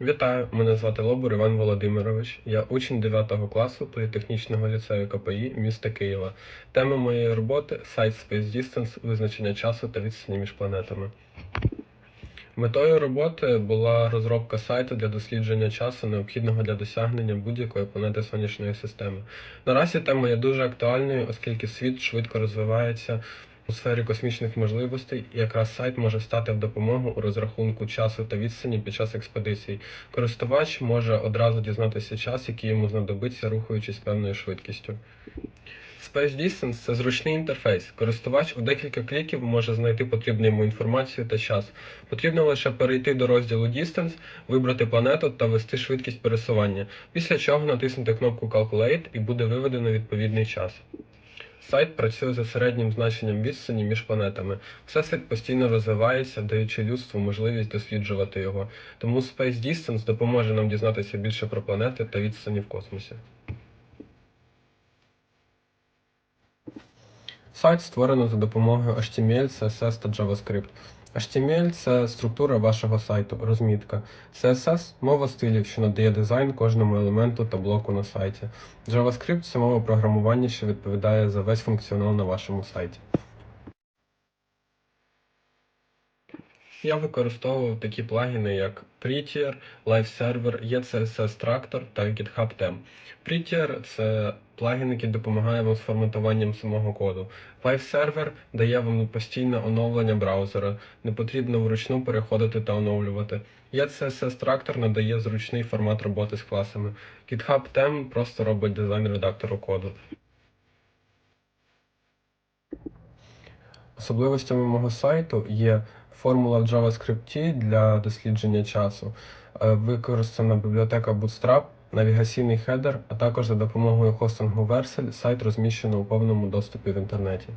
Вітаю, мене звати Лобур Іван Володимирович. Я учень 9 класу політехнічного ліцею КПІ міста Києва. Тема моєї роботи сайт Space Distance, визначення часу та відстані між планетами. Метою роботи була розробка сайту для дослідження часу, необхідного для досягнення будь-якої планети сонячної системи. Наразі тема є дуже актуальною, оскільки світ швидко розвивається у сфері космічних можливостей, якраз сайт може стати в допомогу у розрахунку часу та відстані під час експедицій. Користувач може одразу дізнатися час, який йому знадобиться, рухаючись певною швидкістю. Space Distance – це зручний інтерфейс. Користувач у декілька кліків може знайти потрібну йому інформацію та час. Потрібно лише перейти до розділу Distance, вибрати планету та ввести швидкість пересування, після чого натиснути кнопку Calculate і буде виведено відповідний час. Сайт працює за середнім значенням відстані між планетами. Всесвіт постійно розвивається, даючи людству можливість досліджувати його. Тому Space Distance допоможе нам дізнатися більше про планети та відстані в космосі. Сайт створено за допомогою HTML, CSS та JavaScript. HTML це структура вашого сайту, розмітка. CSS мова стилів, що надає дизайн кожному елементу та блоку на сайті. JavaScript це мова програмування, що відповідає за весь функціонал на вашому сайті. Я використовував такі плагіни, як Prettier, LiveServer, ECSS Tractor та GitHub Theme. Prettier – це плагін, який допомагає вам з форматуванням самого коду. LiveServer дає вам постійне оновлення браузера, не потрібно вручну переходити та оновлювати. ECSS Tractor надає зручний формат роботи з класами. GitHub Theme просто робить дизайн редактору коду. Особливостями мого сайту є формула в JavaScript для дослідження часу, е, використана бібліотека Bootstrap, навігаційний хедер, а також за допомогою хостингу Versal сайт розміщено у повному доступі в інтернеті.